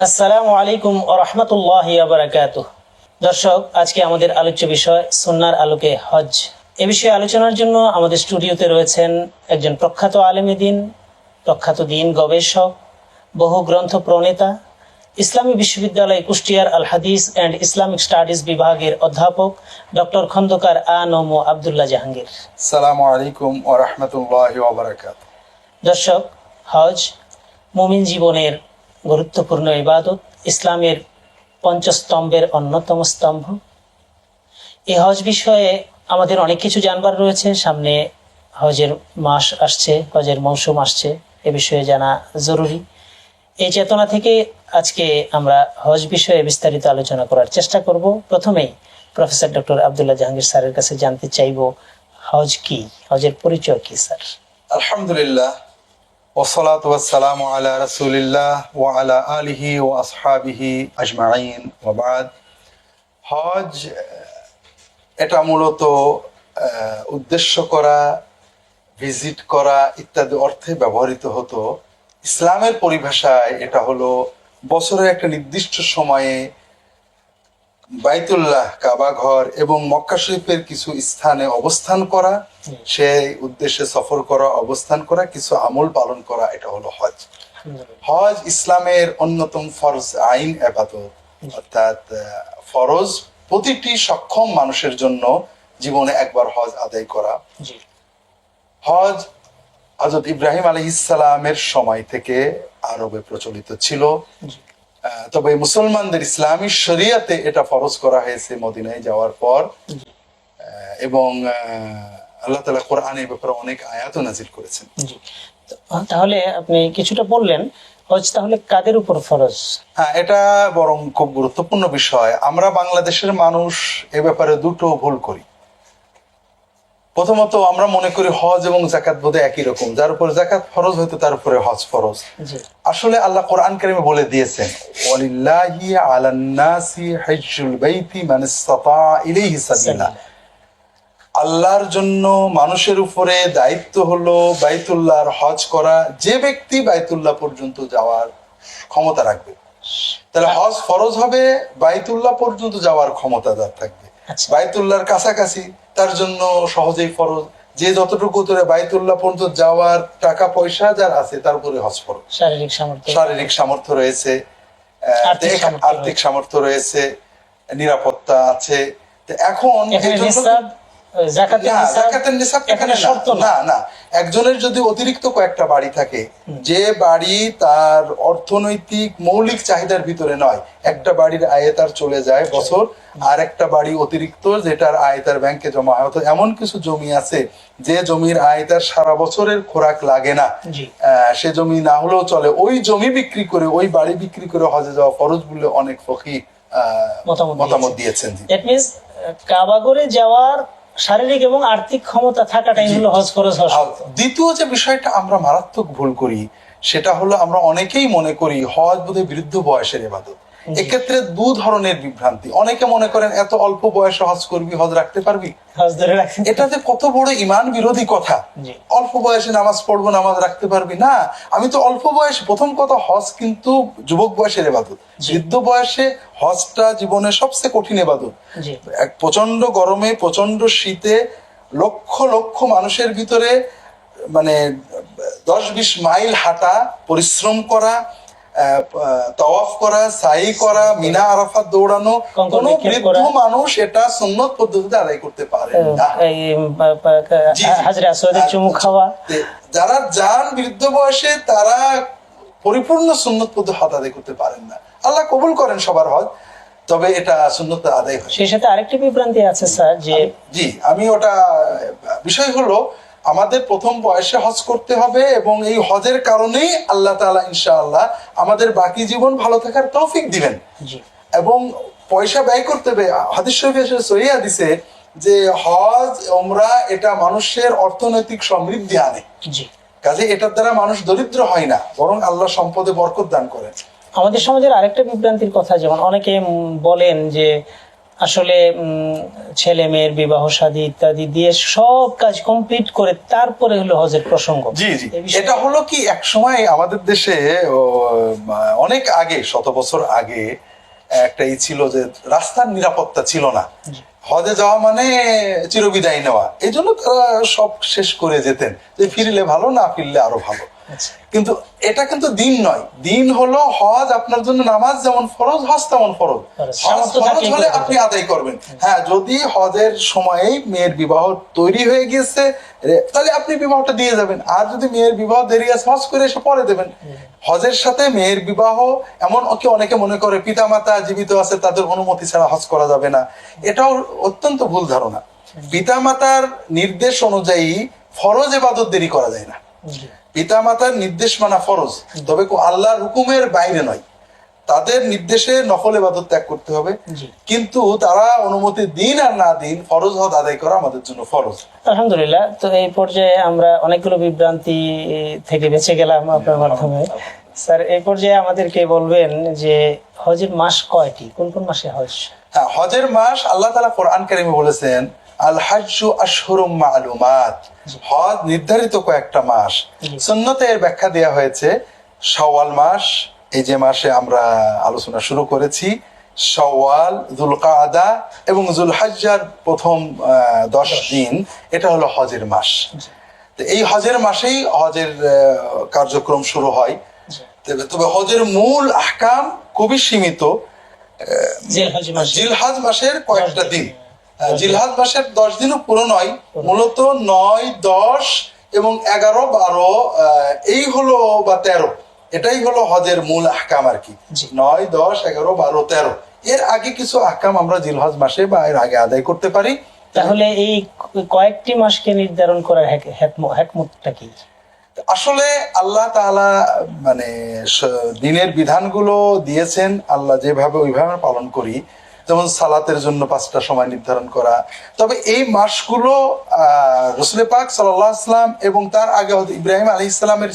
আসসালামু আলাইকুম ও রহমতুল্লাহ বারাকাত দর্শক আজকে আমাদের আলোচ্য বিষয় সুন্নার আলোকে হজ এ বিষয়ে আলোচনার জন্য আমাদের স্টুডিওতে রয়েছেন একজন প্রখ্যাত আলেমী দিন প্রখ্যাত দিন গবেষক বহু গ্রন্থ প্রণেতা ইসলামী বিশ্ববিদ্যালয় কুষ্টিয়ার আল হাদিস অ্যান্ড ইসলামিক স্টাডিজ বিভাগের অধ্যাপক ডক্টর খন্দকার আ নম আবদুল্লাহ জাহাঙ্গীর। সালামু আলাইকুম ও রহমতুল্লাহ দর্শক হজ মুমিন জীবনের গুরুত্বপূর্ণ ইবাদত ইসলামের পঞ্চস্তম্ভের অন্যতম স্তম্ভ। এই হজ বিষয়ে আমাদের অনেক কিছু জানবার রয়েছে। সামনে হজের মাস আসছে, হজের মৌসুম আসছে, এ বিষয়ে জানা জরুরি। এই চেতনা থেকে আজকে আমরা হজ বিষয়ে বিস্তারিত আলোচনা করার চেষ্টা করব। প্রথমেই প্রফেসর ডক্টর আবদুল্লাহ জাহাঙ্গীর স্যারের কাছে জানতে চাইব, হজ কি? হজের পরিচয় কি, স্যার? আলহামদুলিল্লাহ আলা আলিহি ওয়া হজ, এটা মূলত উদ্দেশ্য করা, ভিজিট করা ইত্যাদি অর্থে ব্যবহৃত হতো। ইসলামের পরিভাষায় এটা হলো বছরের একটা নির্দিষ্ট সময়ে বাইতুল্লাহ কাবা ঘর এবং মক্কা শরীফের কিছু স্থানে অবস্থান করা সেই উদ্দেশ্যে সফর করা অবস্থান করা কিছু আমল পালন করা এটা হলো হজ। হজ ইসলামের অন্যতম ফরজ আইন আবাদত। অর্থাৎ ফরজ প্রতিটি সক্ষম মানুষের জন্য জীবনে একবার হজ আদায় করা। হজ হজরত ইব্রাহিম আলহিসালামের সময় থেকে আরবে প্রচলিত ছিল। তবে মুসলমানদের ইসলামী শরিয়াতে এটা ফরজ করা হয়েছে মদিনায় যাওয়ার পর। এবং আল্লাহ তালা কোরআন এই ব্যাপারে অনেক আয়াত নাজির করেছেন। তাহলে আপনি কিছুটা বললেন হজ তাহলে কাদের উপর ফরজ? হ্যাঁ এটা বরং খুব গুরুত্বপূর্ণ বিষয়। আমরা বাংলাদেশের মানুষ এ ব্যাপারে দুটো ভুল করি। প্রথমত আমরা মনে করি হজ এবং জাকাত বোধহয় একই রকম। যার উপর জাকাত ফরজ হয়তো তার উপরে হজ ফরজ। আসলে আল্লাহ কোরআন কারিমে বলে দিয়েছেন ওয়ালিল্লাহি আলান্নাসি হজ্জুল বাইতি মান ইসতাতা ইলাইহি সাবিলা। আল্লাহর জন্য মানুষের উপরে দায়িত্ব হলো বাইতুল্লাহর হজ করা যে ব্যক্তি বাইতুল্লাহ পর্যন্ত যাওয়ার ক্ষমতা রাখবে। তাহলে হজ ফরজ হবে বাইতুল্লাহ পর্যন্ত যাওয়ার ক্ষমতা যার থাকবে। আচ্ছা। বাইতুল্লাহর কাছাকাছি তার জন্য সহজেই ফরজ। যে যতটুকু তোরে বাইতুল্লাহ পর্যন্ত যাওয়ার টাকা পয়সা যার আছে তার উপরে হজ ফরজ। শারীরিক সামর্থ্য। শারীরিক সামর্থ্য রয়েছে আহ, আর্থিক সামর্থ্য রয়েছে। নিরাপত্তা আছে। এখন এখানে শর্ত না। না একজনের যদি অতিরিক্ত কয়েকটা বাড়ি থাকে যে বাড়ি তার অর্থনৈতিক মৌলিক চাহিদার ভিতরে নয় একটা বাড়ির আয়ে তার চলে যায় বছর আর একটা বাড়ি অতিরিক্ত যেটার আয় তার ব্যাংকে জমা হয়। অর্থাৎ এমন কিছু জমি আছে যে জমির আয় তার সারা বছরের খোরাক লাগে না। সে জমি না হলেও চলে। ওই জমি বিক্রি করে ওই বাড়ি বিক্রি করে হজে যাওয়া ফরজ বলে অনেক ফকি মতামত দিয়েছেন। জি। দ্যাট মিনস কাবাগরে যাওয়ার শারীরিক এবং আর্থিক ক্ষমতা থাকাটাই হলো হজ খরচ দ্বিতীয় যে বিষয়টা আমরা মারাত্মক ভুল করি সেটা হলো আমরা অনেকেই মনে করি হজ বোধহয় বৃদ্ধ বয়সের এবাদত এক্ষেত্রে দু ধরনের বিভ্রান্তি। অনেকে মনে করেন এত অল্প বয়সে হজ করবি হজ রাখতে পারবি? এটা যে কত বড় ইমান বিরোধী কথা। অল্প বয়সে নামাজ পড়ব নামাজ রাখতে পারবি? না। আমি তো অল্প বয়সে প্রথম কথা হজ কিন্তু যুবক বয়সের এবাদত। বৃদ্ধ বয়সে হজটা জীবনের সবচেয়ে কঠিন এবাদত। এক প্রচণ্ড গরমে প্রচণ্ড শীতে লক্ষ লক্ষ মানুষের ভিতরে মানে দশ বিশ মাইল হাঁটা পরিশ্রম করা তওয়াফ করা সাই করা মিনা আরাফাত দৌড়ানো কোন বৃদ্ধ মানুষ এটা সুন্নত পদ্ধতিতে আদায় করতে পারে। হাজরে আসওয়াদের চুমু খাওয়া। যারা যান বৃদ্ধ বয়সে তারা পরিপূর্ণ সুন্নত পদ্ধতি হজ আদায় করতে পারেন না। আল্লাহ কবুল করেন সবার হজ তবে এটা সুন্নত আদায় হয়। সেই সাথে আরেকটি বিভ্রান্তি আছে স্যার যে জি আমি ওটা বিষয় হলো আমাদের প্রথম বয়সে হজ করতে হবে এবং এই হজের কারণেই আল্লাহ তাআলা ইনশাআল্লাহ আমাদের বাকি জীবন ভালো থাকার তৌফিক দিবেন। জি। এবং পয়সা ব্যয় করতে হবে হাদিস শরীফে এসে সহিয়া দিছে যে হজ ওমরা এটা মানুষের অর্থনৈতিক সমৃদ্ধি আনে। জি। কাজে এটার দ্বারা মানুষ দরিদ্র হয় না বরং আল্লাহ সম্পদে বরকত দান করেন। আমাদের সমাজের আরেকটা বিভ্রান্তির কথা যেমন অনেকে বলেন যে আসলে ছেলে মেয়ের বিবাহ শাদী ইত্যাদি দিয়ে সব কাজ কমপ্লিট করে তারপরে হলো হজের প্রসঙ্গ। জি জি। এটা হলো কি এক সময় আমাদের দেশে অনেক আগে শত বছর আগে একটা ই ছিল যে রাস্তার নিরাপত্তা ছিল না। হজে যাওয়া মানে চিরবিদায় নেওয়া। এই জন্য তারা সব শেষ করে যেতেন। যে ফিরলে ভালো না ফিরলে আরও ভালো। কিন্তু এটা কিন্তু দিন নয়। দিন হলো হজ আপনার জন্য নামাজ যেমন ফরজ হজ তেমন ফরজ। ফরজ। হলে আপনি আদায় করবেন। হ্যাঁ যদি হজের সময়েই মেয়ের বিবাহ তৈরি হয়ে গিয়েছে তাহলে আপনি বিবাহটা দিয়ে যাবেন। আর যদি মেয়ের বিবাহ দেরি আছে হজ করে এসে পরে দেবেন। হজের সাথে মেয়ের বিবাহ এমন কি অনেকে মনে করে পিতামাতা জীবিত আছে তাদের অনুমতি ছাড়া হজ করা যাবে না। এটাও অত্যন্ত ভুল ধারণা। পিতামাতার নির্দেশ অনুযায়ী ফরজ এবাদত দেরি করা যায় না। জি। পিতামাতার নির্দেশ মানা ফরজ তবে আল্লাহর হুকুমের বাইরে নয়। তাদের নির্দেশে নফল এবাদত ত্যাগ করতে হবে। কিন্তু তারা অনুমতি দিন আর না দিন ফরজ হদ আদায় করা আমাদের জন্য ফরজ। আলহামদুলিল্লাহ তো এই পর্যায়ে আমরা অনেকগুলো বিভ্রান্তি থেকে বেঁচে গেলাম আপনার মাধ্যমে। স্যার এই পর্যায়ে আমাদেরকে বলবেন যে হজের মাস কয়টি? কোন কোন মাসে হজ? হ্যাঁ হজের মাস আল্লাহ তালা কোরআন কারিমে বলেছেন আল হাজ্জু আশহুরুম মালুমাত। হজ নির্ধারিত কয়েকটা মাস। সুন্নতে এর ব্যাখ্যা দেওয়া হয়েছে শাওয়াল মাস এই যে মাসে আমরা আলোচনা শুরু করেছি শাওয়াল জুলকাদা এবং জুলহাজ্জার প্রথম দশ দিন এটা হলো হজের মাস। তো এই হজের মাসেই হজের কার্যক্রম শুরু হয়। তবে- তবে হজের মূল আহকাম খুবই সীমিত হজ জিলহাজ মাসের কয়েকটা দিন। জিলহাজ মাসের দশ দিনও পুরো নয় মূলত নয় দশ এবং এগারো বারো এই হলো বা তেরো। এটাই হলো হজের মূল আহকাম আর কি। নয় দশ এগারো বারো তেরো। এর আগে কিছু আহকাম আমরা জিলহজ মাসে বা এর আগে আদায় করতে পারি। তাহলে এই কয়েকটি মাসকে নির্ধারণ করার হ্যাক- হ্যাকমতটা কি? আসলে আল্লাহ তাআলা মানে দিনের বিধানগুলো দিয়েছেন। আল্লাহ যেভাবে ওইভাবে পালন করি। যেমন সালাতের জন্য পাঁচটা সময় নির্ধারণ করা। তবে এই মাসগুলো, আহ রসুল পাক সাল্লাহ আসলাম এবং তার আগে ইব্রাহিম আলি ইসলামের